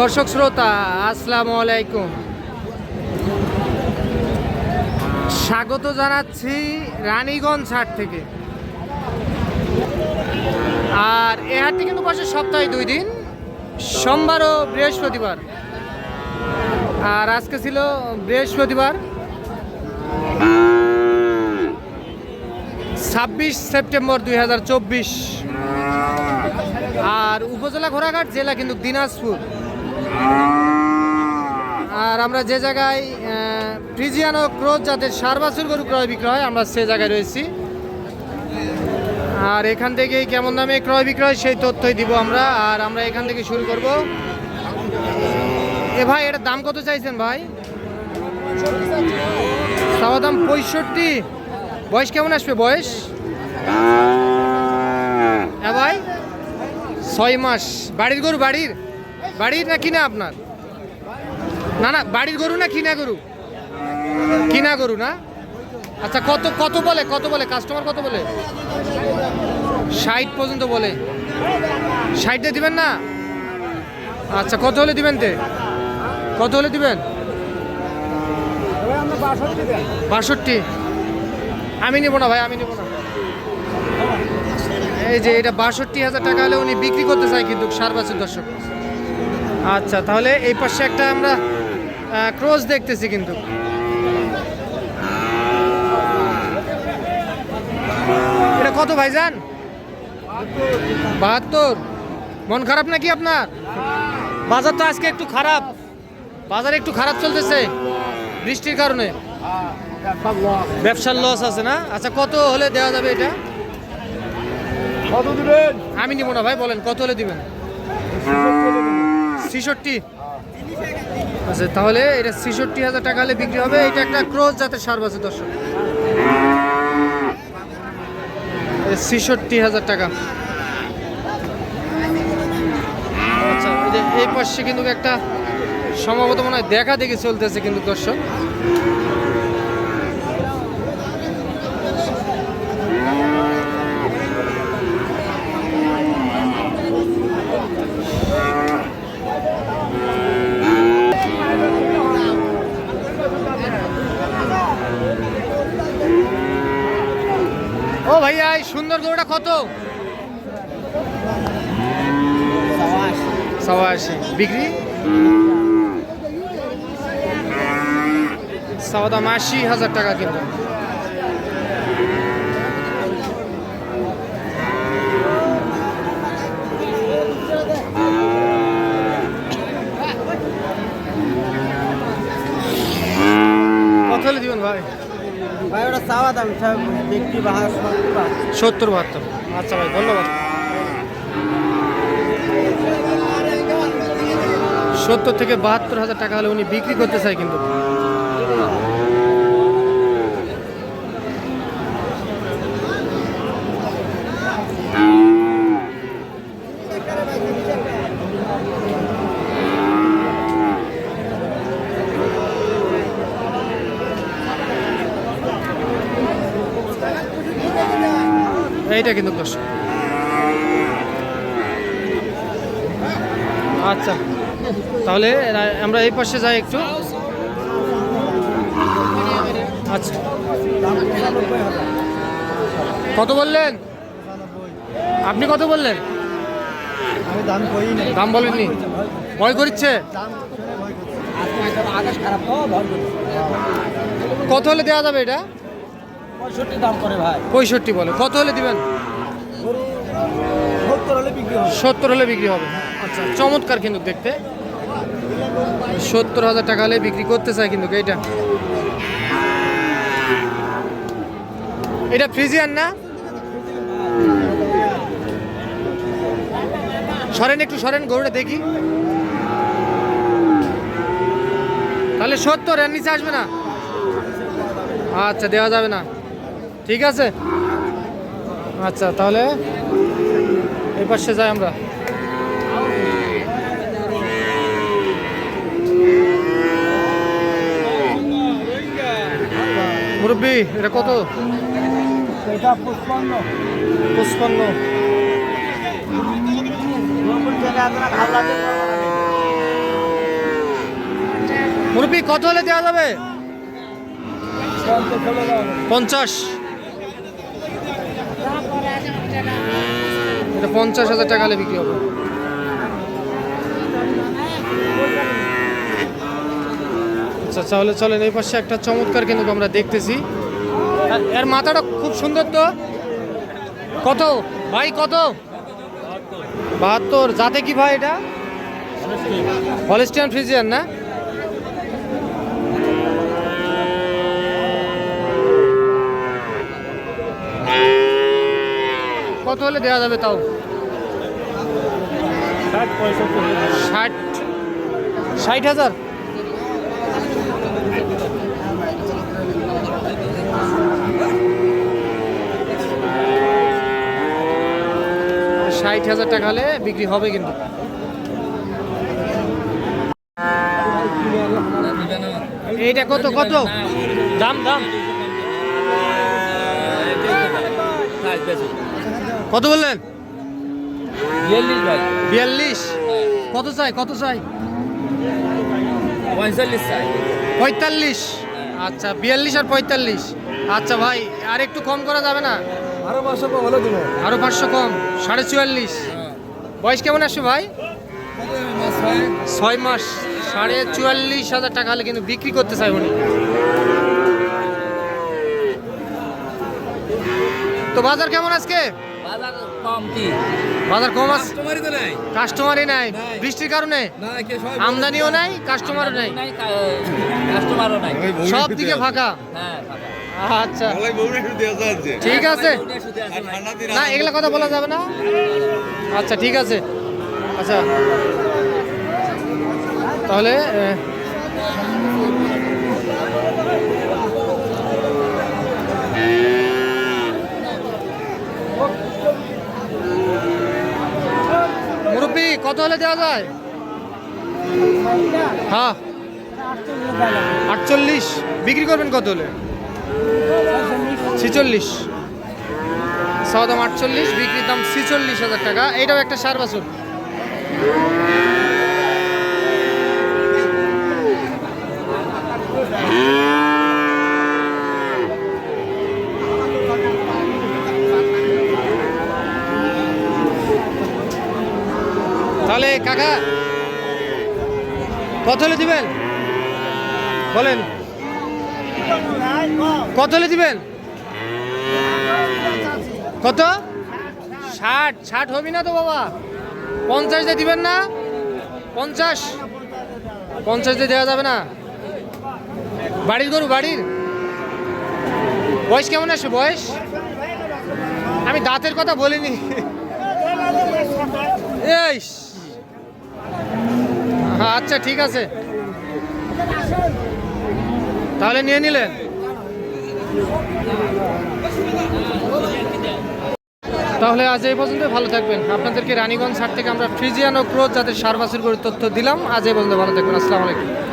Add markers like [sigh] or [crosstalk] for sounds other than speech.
দর্শক শ্রোতা, আসসালামু আলাইকুম। স্বাগত জানাচ্ছি রানীগঞ্জ হাট থেকে। আর এ হাটটি কিন্তু বসে সপ্তাহে দুই দিন, সোমবার ও বৃহস্পতিবার। আর আজকে ছিল বৃহস্পতিবার। ছাব্বিশ সেপ্টেম্বর দু হাজার চব্বিশ। আর উপজেলা ঘোড়াঘাট জেলা কিন্তু দিনাজপুর। আর আমরা যে জায়গায় ফ্রিজিয়ান ও ক্রোজ জাতের সার বাছুর গরু ক্রয় বিক্রয় আমরা সে জায়গায় রয়েছি। আর এখান থেকেই কেমন দামে ক্রয় বিক্রয় সেই তথ্যই দিব আমরা। আর আমরা এখান থেকে শুরু করব। এ ভাই এটার দাম কত চাইছেন ভাই? চাওয়া দাম পঁয়ষট্টি। বয়স কেমন আসবে বয়স? হ্যাঁ ভাই ছয় মাস। বাড়ির গরু বাড়ির? বাড়ির না কিনা আপনার? না না, বাড়ির গরু না কিনা গরু? কিনা গরু না? আচ্ছা কত কত বলে কত বলে? কাস্টমার কত বলে? ষাট পর্যন্ত বলে। ষাটে দিবেন না? আচ্ছা কত হলে দিবেন তে? কত হলে দিবেন? বাষট্টি। আমি নেব না ভাই, আমি নেব না। এই যে, এটা বাষট্টি হাজার টাকা হলে উনি বিক্রি করতে চায় কিন্তু সার বছর দর্শক। আচ্ছা তাহলে এই পাশে একটা আমরা ক্রস দেখতেছি কিন্তু। এটা কত ভাইজান? বাহাত্তর। মন খারাপ নাকি আপনার? বাজার তো আজকে একটু খারাপ। বাজার একটু খারাপ চলতেছে বৃষ্টির কারণে। ব্যবসার লস আছে না? আচ্ছা কত হলে দেওয়া যাবে এটা? কত দিবেন? আমি নিব না ভাই বলেন কত হলে দিবেন? ছিষট্টি। আচ্ছা তাহলে এটা ছিষট্টি হাজার টাকা হলে বিক্রি হবে। এটা একটা ক্রোজ জাতের সার আছে দর্শক। ছিষট্টি হাজার টাকা। আচ্ছা এই পাশে কিন্তু একটা সম্ভবত মনে হয় দেখা দেখি চলতেছে কিন্তু দর্শক ও ভাইয়া এই কত? সওয়া বিক্রি? সওয়া দাম আশি হাজার টাকা কিন্তু সত্তর বাহাত্তর। আচ্ছা ভাই, ধন্যবাদ। সত্তর থেকে বাহাত্তর হাজার টাকা হলে উনি বিক্রি করতে চায় কিন্তু। এইটা কিন্তু দর্শক আচ্ছা তাহলে আমরা এই পাশে যাই একটু। আচ্ছা। কত বললেন? আপনি কত বললেন? দাম বলেননি। ভয় করছি? কত হলে দেওয়া যাবে এটা? পঁয়ষট্টি বলে। কত হলে দিবেন? সত্তর হলে বিক্রি হবে। সত্তর হলে বিক্রি হবে। আচ্ছা। চমৎকার কিন্তু দেখতে। সত্তর হাজার টাকা হলে বিক্রি করতে চায় কিন্তু এইটা। এটা ফ্রিজিয়ান না? সরেন একটু সরেন গরুটা দেখি। তাহলে সত্তর এর নিচে আসবে না? আচ্ছা দেওয়া যাবে না। ঠিক আছে? আচ্ছা তাহলে এই পাশে যাই আমরা। মুরব্বী এটা কত? এটা পুষ্পান্ন মুরব্বী কত হলে দেওয়া যাবে। পঞ্চাশ। এটা পঞ্চাশ হাজার টাকা হলে বিক্রি হবে। আচ্ছা তাহলে চলেন এই পাশে একটা চমৎকার কিন্তু আমরা দেখতেছি। এর মাথাটা খুব সুন্দর তো? কত? ভাই কত? বাহাত্তর। যাতে কি ভাই এটা? হলিস্টিয়ান ফ্রিজিয়ান না? কত হলে দেওয়া যাবে তাও? ষাট ষাট। হাজার? ষাট হাজার টাকা হলে বিক্রি হবে কিন্তু। এইটা কত কত? দাম দাম। কত বললেন? বিয়াল্লিশ কত চাই? কত চাই? পঁয়তাল্লিশ চাই। পঁয়তাল্লিশ। আচ্ছা বিয়াল্লিশ আর পঁয়তাল্লিশ। আচ্ছা ভাই আর একটু কম করা যাবে না? আরও পাঁচশো হলে দেবো। আরও পাঁচশো কম সাড়ে চুয়াল্লিশ। বয়স কেমন আসবে ভাই? ছয় মাস। সাড়ে চুয়াল্লিশ হাজার টাকা হলে কিন্তু বিক্রি করতে চাই উনি। তো বাজার কেমন আজকে? কম কি? বাজার কম আছে কাস্টমারই তো নাই। কাস্টমারই নাই। বৃষ্টির কারণে? না কে সবাই আমদানিও নাই কাস্টমারও নাই। কাস্টমারও নাই। সব দিকে ফাঁকা। হ্যাঁ আচ্ছা। ঠিক আছে। না এগুলা কথা বলা যাবে না। আচ্ছা ঠিক আছে। আচ্ছা। তাহলে আহ, মুরব্বী কত হলে দেওয়া যায়? হ্যাঁ। আটচল্লিশ। বিক্রি করবেন কত হলে? ছিচল্লিশ। ছ দাম আটচল্লিশ, বিক্রির দাম ছিচল্লিশ হাজার টাকা। এটাও একটা সার বাছুর তাহলে কাকা কত হলে দিবেন? বলেন। কত হলে দিবেন? কত? ষাট। ষাট হবি না তো বাবা? পঞ্চাশ দিয়ে দিবেন না? পঞ্চাশ। পঞ্চাশ দিয়ে দেওয়া যাবে না? বাড়ির গরু বাড়ির? বয়স কেমন আসবে বয়স? আমি দাঁতের কথা বলিনি। [laughs] এই আচ্ছা ঠিক আছে। তাহলে নিয়ে নিলেন? তাহলে আজ এই পর্যন্ত ভালো থাকবেন। আপনাদেরকে রানীগঞ্জ হাট থেকে আমরা ফ্রিজিয়ান ও ক্রোজ যাদের সার করে তথ্য দিলাম। আজ এই পর্যন্ত, ভালো থাকবেন। আসসালামু আলাইকুম।